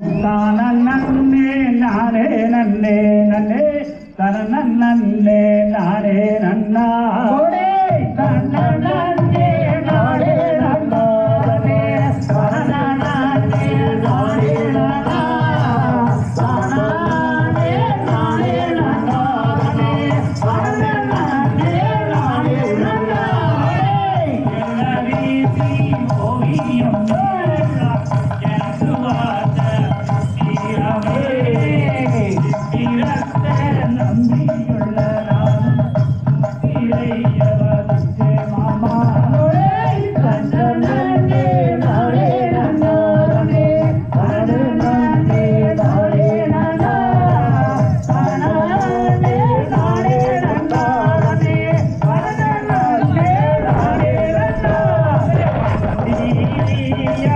నన్నే నారే నన్నే నన్నే తన నన్నే. నారే నన్నా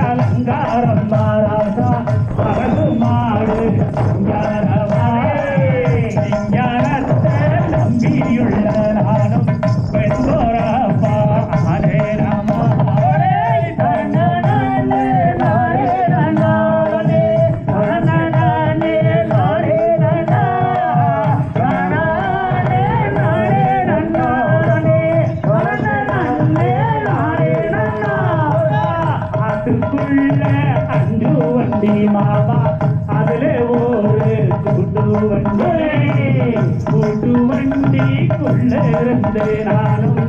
அலங்கார ஊருக்குள்ள அஞ்சு வண்டி மாவா அதுல ஒரு கூட்டு வண்டி. கூட்டு வண்டிக்குள்ள இருந்து நானும்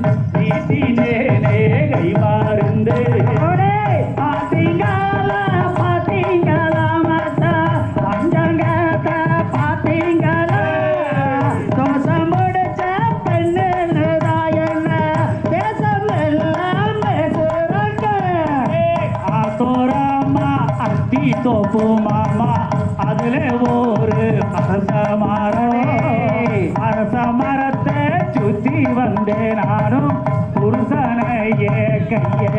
தோப்பு மாமா அதுல ஒரு அரச மரம். அரச மரத்தை சுத்தி வந்தேன் நானும். புருஷனையே கையே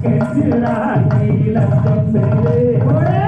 que si la águila